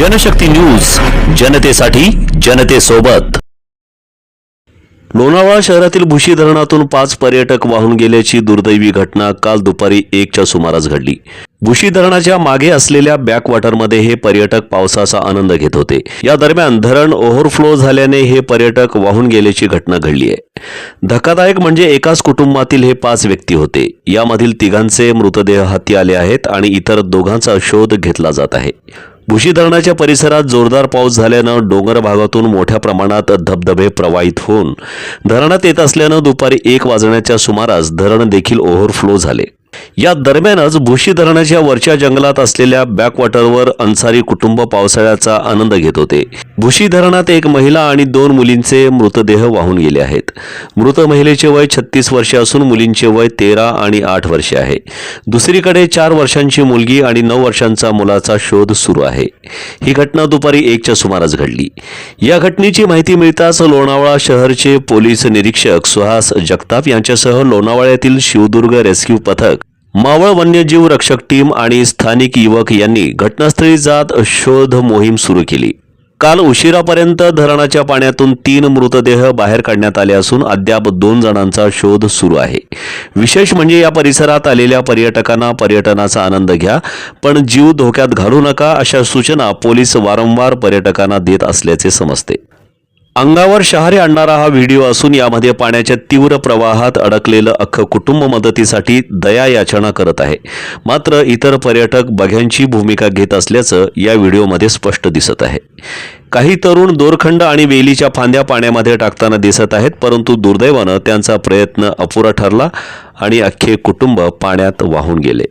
Janshakti news जनतेसाठी जनतेसोबत. लोणावळा शहरातील भुशी धरणातून पाच पर्यटक वाहून गेल्याची दुर्दैवी घटना काल दुपारी एकच्या सुमारास घडली. भुशी धरणाच्या मागे असलेल्या बॅकवॉटरमध्ये हे पर्यटक पावसाचा आनंद घेत होते. या दरम्यान धरण ओव्हरफ्लो झाल्याने हे पर्यटक वाहून गेल्याची घटना घडली आहे. धक्कादायक म्हणजे एकाच कुटुंबातील हे पाच व्यक्ती होते. यामधील तिघांचे मृतदेह हाती आले आहेत आणि इतर दोघांचा शोध घेतला जात आहे. भुशी धरणाच्या परिसरात जोरदार पाऊस झाल्यानं डोंगर भागातून मोठ्या प्रमाणात धबधबे प्रवाहित होऊन धरणात येत असल्यानं दुपारी एक वाजण्याच्या सुमारास धरण देखील ओव्हरफ्लो झाले. या दरम्यानच भुशी धरणाच्या वरच्या जंगलात असलेल्या बॅकवॉटरवर अन्सारी कुटुंब पावसाळ्याचा आनंद घेत होते. भुशी धरणात एक महिला आणि दोन मुलींचे मृतदेह वाहून गेले आहेत. मृत महिलेचे वय छत्तीस वर्षे असून मुलींचे वय तेरा आणि आठ वर्षे आहे. दुसरीकडे चार वर्षांची मुलगी आणि नऊ वर्षांचा मुलाचा शोध सुरू आहे. ही घटना दुपारी एकच्या सुमारास घडली. या घटनेची माहिती मिळताच लोणावळा शहरचे पोलीस निरीक्षक सुहास जगताप यांच्यासह लोणावळ्यातील शिवदुर्ग रेस्क्यू पथक मावळ वन्यजीव रक्षक टीम आणि स्थानिक युवक यांनी घटनास्थळी जात शोध मोहीम सुरू केली. काल उशिरापर्यंत धरणाच्या पाण्यातून तीन मृतदेह बाहेर काढण्यात आले असून अद्याप दोन जणांचा शोध सुरू आहे. विशेष म्हणजे या परिसरात आलेल्या पर्यटकांना पर्यटनाचा आनंद घ्या पण जीव धोक्यात घालू नका अशा सूचना पोलीस वारंवार पर्यटकांना देत असल्याचे समजते. अंगावर शहारे आणणारा हा व्हिडिओ असून यामध्ये पाण्याच्या तीव्र प्रवाहात अडकलेलं अख्खं कुटुंब मदतीसाठी दया याचना करत आहे. मात्र इतर पर्यटक बघ्यांची भूमिका घेत असल्याचं या व्हिडिओमध्ये स्पष्ट दिसत आहे. काही तरुण दोरखंड आणि वेलीच्या फांद्या पाण्यामध्ये टाकताना दिसत आहेत परंतु दुर्दैवानं त्यांचा प्रयत्न अपुरा ठरला आणि अख्खे कुटुंब पाण्यात वाहून गेले.